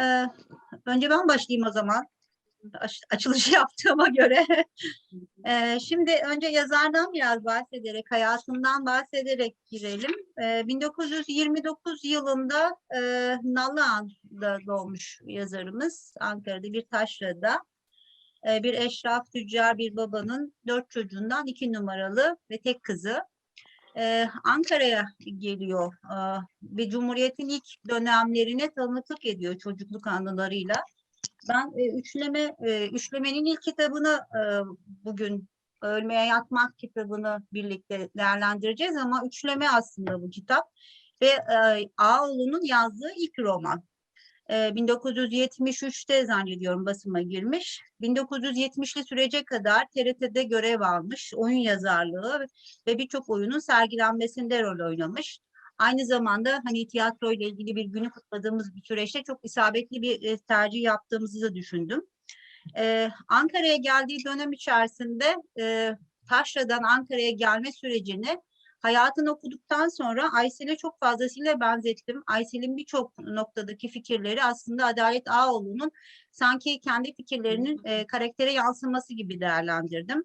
Ee, önce ben başlayayım o zaman. Aç- açılışı yaptığıma göre. Ee, şimdi önce yazardan biraz bahsederek, hayatından bahsederek girelim. Ee, 1929 yılında e, Nallıhan'da doğmuş yazarımız. Ankara'da bir taşrada. Ee, bir eşraf tüccar bir babanın dört çocuğundan iki numaralı ve tek kızı. Ankara'ya geliyor ve Cumhuriyet'in ilk dönemlerine tanıklık ediyor çocukluk anılarıyla. Ben üçleme üçlemenin ilk kitabını bugün Ölmeye Yatmak kitabını birlikte değerlendireceğiz ama üçleme aslında bu kitap ve e, Ağoğlu'nun yazdığı ilk roman. E, 1973'te zannediyorum basıma girmiş. 1970'li sürece kadar TRT'de görev almış, oyun yazarlığı ve birçok oyunun sergilenmesinde rol oynamış. Aynı zamanda hani tiyatro ile ilgili bir günü kutladığımız bir süreçte çok isabetli bir e, tercih yaptığımızı da düşündüm. Ee, Ankara'ya geldiği dönem içerisinde e, Taşra'dan Ankara'ya gelme sürecini hayatını okuduktan sonra Aysel'e çok fazlasıyla benzettim. Aysel'in birçok noktadaki fikirleri aslında Adalet Ağoğlu'nun sanki kendi fikirlerinin e, karaktere yansıması gibi değerlendirdim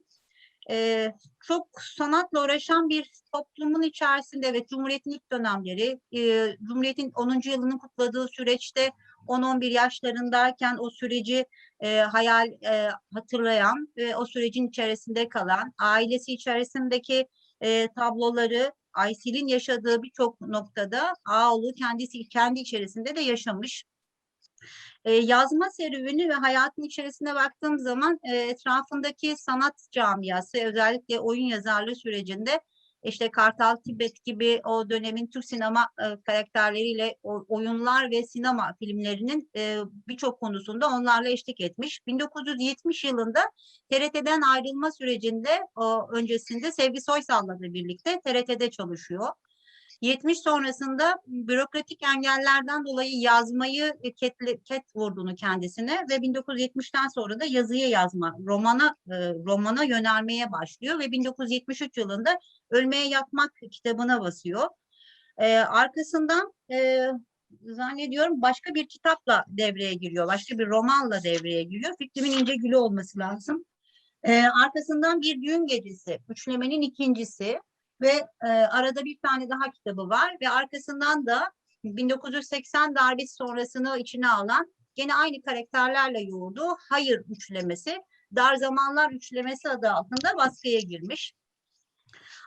e, çok sanatla uğraşan bir toplumun içerisinde ve Cumhuriyet'in ilk dönemleri, e, Cumhuriyet'in 10. yılını kutladığı süreçte 10-11 yaşlarındayken o süreci e, hayal e, hatırlayan ve o sürecin içerisinde kalan, ailesi içerisindeki e, tabloları Aysel'in yaşadığı birçok noktada Ağoğlu kendisi kendi içerisinde de yaşamış. E, yazma serüveni ve hayatın içerisine baktığım zaman e, etrafındaki sanat camiası özellikle oyun yazarlığı sürecinde işte Kartal Tibet gibi o dönemin Türk sinema e, karakterleriyle o, oyunlar ve sinema filmlerinin e, birçok konusunda onlarla eşlik etmiş. 1970 yılında TRT'den ayrılma sürecinde o öncesinde Sevgi Soysal'la da birlikte TRT'de çalışıyor. 70 sonrasında bürokratik engellerden dolayı yazmayı e, ketle, ket vurduğunu kendisine ve 1970'ten sonra da yazıya yazma, romana e, romana yönelmeye başlıyor ve 1973 yılında Ölmeye Yatmak kitabına basıyor. E, arkasından zannediyorum başka bir kitapla devreye giriyor, başka bir romanla devreye giriyor. Fikrimin İnce Gülü olması lazım. E, arkasından bir düğün gecesi, üçlemenin ikincisi ve e, arada bir tane daha kitabı var ve arkasından da 1980 darbesi sonrasını içine alan gene aynı karakterlerle yoğurduğu Hayır üçlemesi, Dar Zamanlar üçlemesi adı altında baskıya girmiş.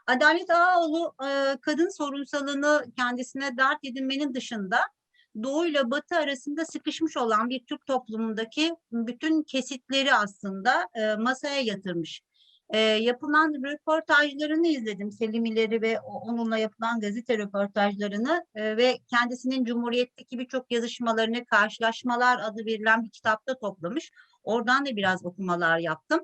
Adalet Ağaoğlu e, kadın sorunsalını kendisine dert edinmenin dışında Doğu ile Batı arasında sıkışmış olan bir Türk toplumundaki bütün kesitleri aslında e, masaya yatırmış e, yapılan röportajlarını izledim. Selim İleri ve onunla yapılan gazete röportajlarını e, ve kendisinin Cumhuriyet'teki birçok yazışmalarını Karşılaşmalar adı verilen bir kitapta toplamış. Oradan da biraz okumalar yaptım.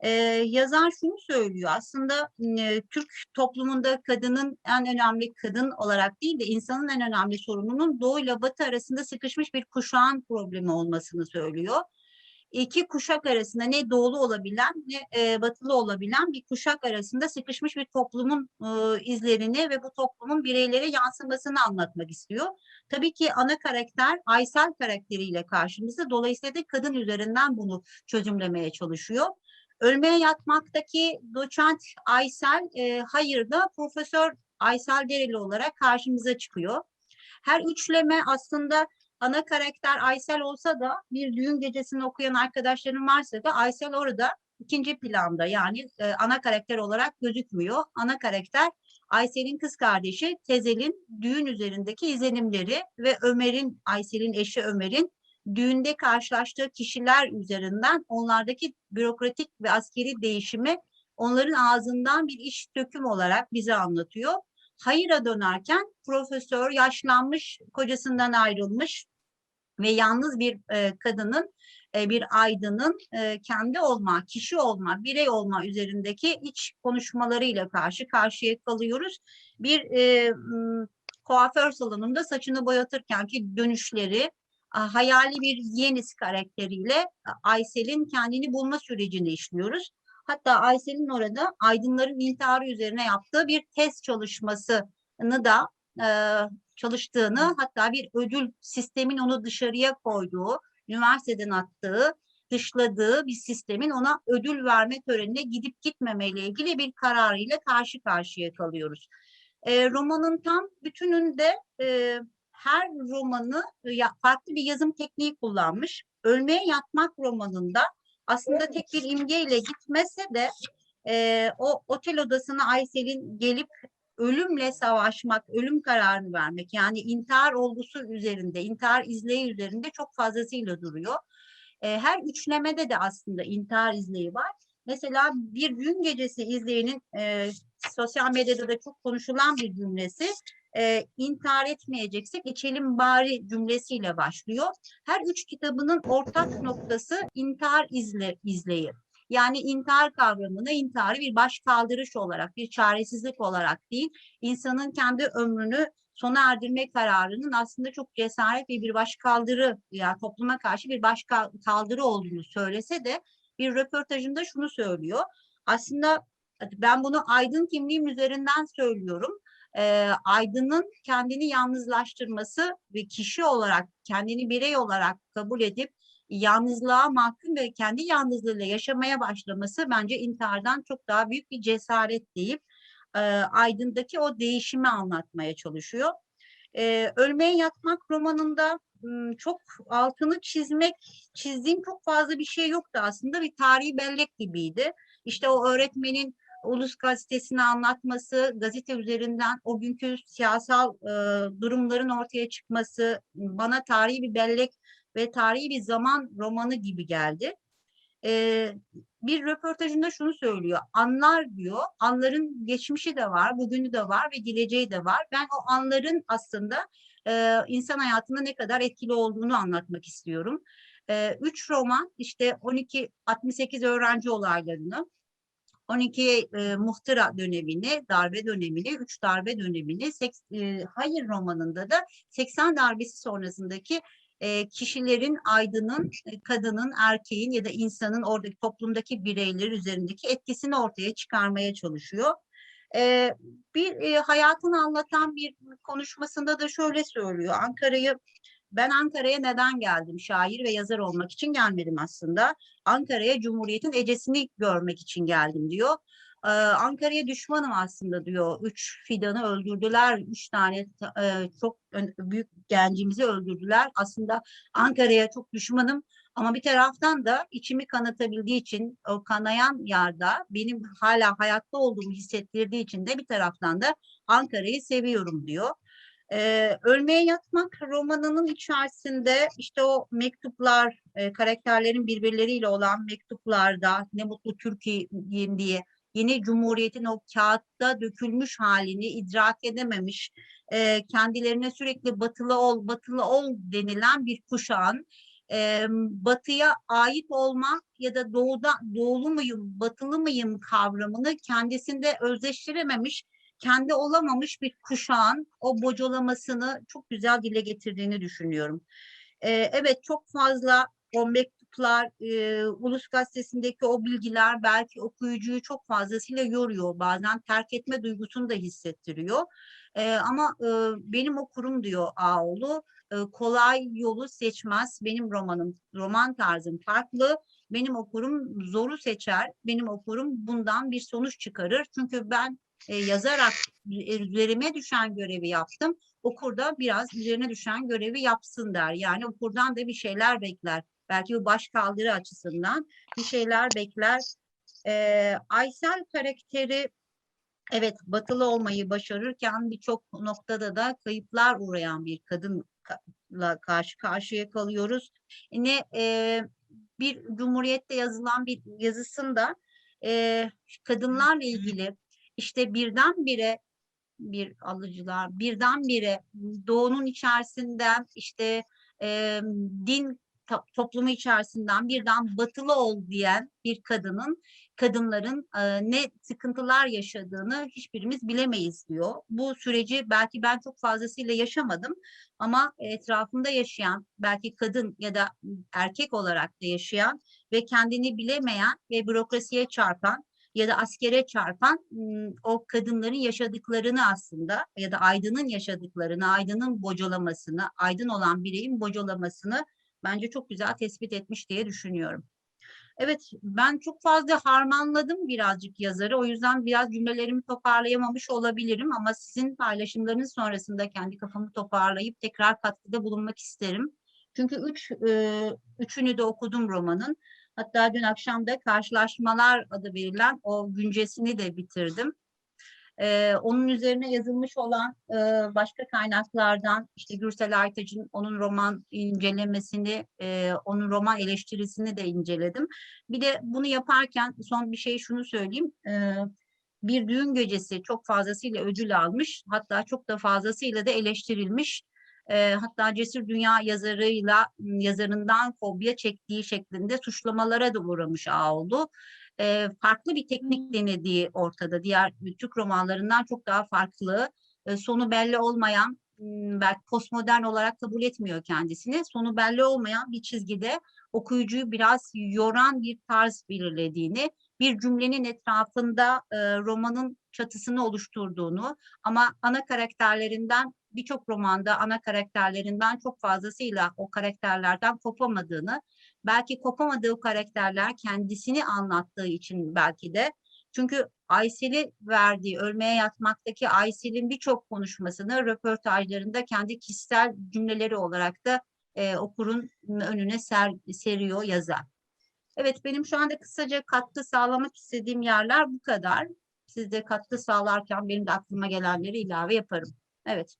Ee, yazar şunu söylüyor aslında e, Türk toplumunda kadının en önemli kadın olarak değil de insanın en önemli sorununun Doğu ile Batı arasında sıkışmış bir kuşağın problemi olmasını söylüyor iki kuşak arasında ne doğulu olabilen ne e, batılı olabilen bir kuşak arasında sıkışmış bir toplumun e, izlerini ve bu toplumun bireylere yansımasını anlatmak istiyor. Tabii ki ana karakter Aysel karakteriyle karşımızda. Dolayısıyla da kadın üzerinden bunu çözümlemeye çalışıyor. Ölmeye yatmaktaki doçent Aysel e, hayırda Profesör Aysel Dereli olarak karşımıza çıkıyor. Her üçleme aslında ana karakter Aysel olsa da bir düğün gecesini okuyan arkadaşlarım varsa da Aysel orada ikinci planda yani e, ana karakter olarak gözükmüyor. Ana karakter Aysel'in kız kardeşi Tezel'in düğün üzerindeki izlenimleri ve Ömer'in, Aysel'in eşi Ömer'in düğünde karşılaştığı kişiler üzerinden onlardaki bürokratik ve askeri değişimi onların ağzından bir iş döküm olarak bize anlatıyor. Hayır'a dönerken profesör yaşlanmış, kocasından ayrılmış, ve yalnız bir e, kadının e, bir aydının e, kendi olma, kişi olma, birey olma üzerindeki iç konuşmalarıyla karşı karşıya kalıyoruz. Bir e, kuaför salonunda saçını boyatırken ki dönüşleri hayali bir Yenis karakteriyle Aysel'in kendini bulma sürecini işliyoruz. Hatta Aysel'in orada aydınların intiharı üzerine yaptığı bir test çalışmasını da e, çalıştığını hatta bir ödül sistemin onu dışarıya koyduğu, üniversiteden attığı, dışladığı bir sistemin ona ödül verme törenine gidip gitmemeyle ilgili bir kararıyla karşı karşıya kalıyoruz. E, romanın tam bütününde e, her romanı e, ya, farklı bir yazım tekniği kullanmış. Ölmeye Yatmak romanında aslında tek bir imgeyle gitmese de e, o otel odasına Aysel'in gelip ölümle savaşmak, ölüm kararını vermek yani intihar olgusu üzerinde, intihar izleyi üzerinde çok fazlasıyla duruyor. E, her üçlemede de aslında intihar izleyi var. Mesela bir gün gecesi izleyenin e, sosyal medyada da çok konuşulan bir cümlesi e, intihar etmeyeceksek içelim bari cümlesiyle başlıyor. Her üç kitabının ortak noktası intihar izle, izleyi. Yani intihar kavramını intiharı bir baş kaldırış olarak, bir çaresizlik olarak değil, insanın kendi ömrünü sona erdirme kararının aslında çok cesaret ve bir baş kaldırı yani topluma karşı bir baş kaldırı olduğunu söylese de bir röportajında şunu söylüyor. Aslında ben bunu aydın kimliğim üzerinden söylüyorum. E, aydının kendini yalnızlaştırması ve kişi olarak kendini birey olarak kabul edip yalnızlığa mahkum ve kendi yalnızlığıyla yaşamaya başlaması bence intihardan çok daha büyük bir cesaret deyip e, Aydın'daki o değişimi anlatmaya çalışıyor. E, Ölmeye Yatmak romanında çok altını çizmek, çizdiğim çok fazla bir şey yoktu aslında. Bir tarihi bellek gibiydi. İşte o öğretmenin Ulus Gazetesi'ni anlatması, gazete üzerinden o günkü siyasal e, durumların ortaya çıkması bana tarihi bir bellek ve tarihi bir zaman romanı gibi geldi. E, bir röportajında şunu söylüyor. Anlar diyor. Anların geçmişi de var, bugünü de var ve geleceği de var. Ben o anların aslında e, insan hayatında ne kadar etkili olduğunu anlatmak istiyorum. E, üç roman işte 12-68 öğrenci olaylarını, 12 e, muhtıra dönemini, darbe dönemini, 3 darbe dönemini, seks, e, Hayır romanında da 80 darbesi sonrasındaki e, kişilerin, aydının, e, kadının, erkeğin ya da insanın oradaki toplumdaki bireyler üzerindeki etkisini ortaya çıkarmaya çalışıyor. E, bir hayatını anlatan bir konuşmasında da şöyle söylüyor. Ankara'yı ben Ankara'ya neden geldim? Şair ve yazar olmak için gelmedim aslında. Ankara'ya Cumhuriyet'in ecesini görmek için geldim diyor. Ee, Ankara'ya düşmanım aslında diyor. Üç fidanı öldürdüler. Üç tane e, çok büyük gencimizi öldürdüler. Aslında Ankara'ya çok düşmanım. Ama bir taraftan da içimi kanatabildiği için o kanayan yarda benim hala hayatta olduğumu hissettirdiği için de bir taraftan da Ankara'yı seviyorum diyor. Ee, Ölmeye Yatmak romanının içerisinde işte o mektuplar, e, karakterlerin birbirleriyle olan mektuplarda ne mutlu Türkiye'yim diye yeni cumhuriyetin o kağıtta dökülmüş halini idrak edememiş, e, kendilerine sürekli batılı ol, batılı ol denilen bir kuşağın e, batıya ait olmak ya da doğuda doğulu muyum, batılı mıyım kavramını kendisinde özdeştirememiş, kendi olamamış bir kuşağın o bocalamasını çok güzel dile getirdiğini düşünüyorum. E, evet çok fazla 15 notlar, e, Ulus Gazetesi'ndeki o bilgiler belki okuyucuyu çok fazlasıyla yoruyor. Bazen terk etme duygusunu da hissettiriyor. E, ama e, benim okurum diyor Ağoğlu, e, kolay yolu seçmez. Benim romanım, roman tarzım farklı. Benim okurum zoru seçer. Benim okurum bundan bir sonuç çıkarır. Çünkü ben e, yazarak üzerime düşen görevi yaptım. Okur da biraz üzerine düşen görevi yapsın der. Yani okurdan da bir şeyler bekler. Belki bu baş kaldırı açısından bir şeyler bekler. E, Aysel karakteri evet batılı olmayı başarırken birçok noktada da kayıplar uğrayan bir kadınla karşı karşıya kalıyoruz. Ne e, bir cumhuriyette yazılan bir yazısında e, kadınlarla ilgili işte birdenbire bir alıcılar birdenbire doğunun içerisinden işte e, din toplumu içerisinden birden batılı ol diyen bir kadının kadınların e, ne sıkıntılar yaşadığını hiçbirimiz bilemeyiz diyor. Bu süreci belki ben çok fazlasıyla yaşamadım ama etrafında yaşayan belki kadın ya da erkek olarak da yaşayan ve kendini bilemeyen ve bürokrasiye çarpan ya da askere çarpan o kadınların yaşadıklarını aslında ya da Aydın'ın yaşadıklarını, Aydın'ın bocalamasını, Aydın olan bireyin bocalamasını bence çok güzel tespit etmiş diye düşünüyorum. Evet, ben çok fazla harmanladım birazcık yazarı. O yüzden biraz cümlelerimi toparlayamamış olabilirim ama sizin paylaşımlarınız sonrasında kendi kafamı toparlayıp tekrar katkıda bulunmak isterim. Çünkü üç, e, üçünü de okudum romanın. Hatta dün akşam da Karşılaşmalar adı verilen o güncesini de bitirdim. Ee, onun üzerine yazılmış olan e, başka kaynaklardan işte Gürsel Aytaç'ın onun roman incelemesini, e, onun roman eleştirisini de inceledim. Bir de bunu yaparken son bir şey şunu söyleyeyim. E, bir düğün gecesi çok fazlasıyla ödül almış. Hatta çok da fazlasıyla da eleştirilmiş. E, hatta Cesur Dünya yazarıyla yazarından fobya çektiği şeklinde suçlamalara da uğramış Ağoldu e, farklı bir teknik denediği ortada. Diğer Türk romanlarından çok daha farklı. E, sonu belli olmayan, belki postmodern olarak kabul etmiyor kendisini. Sonu belli olmayan bir çizgide okuyucuyu biraz yoran bir tarz belirlediğini, bir cümlenin etrafında e, romanın çatısını oluşturduğunu ama ana karakterlerinden birçok romanda ana karakterlerinden çok fazlasıyla o karakterlerden kopamadığını belki kopamadığı karakterler kendisini anlattığı için belki de çünkü Aysel'i verdiği ölmeye yatmaktaki Aysel'in birçok konuşmasını röportajlarında kendi kişisel cümleleri olarak da e, okurun önüne ser, seriyor yazar. Evet benim şu anda kısaca katkı sağlamak istediğim yerler bu kadar. Siz de katkı sağlarken benim de aklıma gelenleri ilave yaparım. Evet.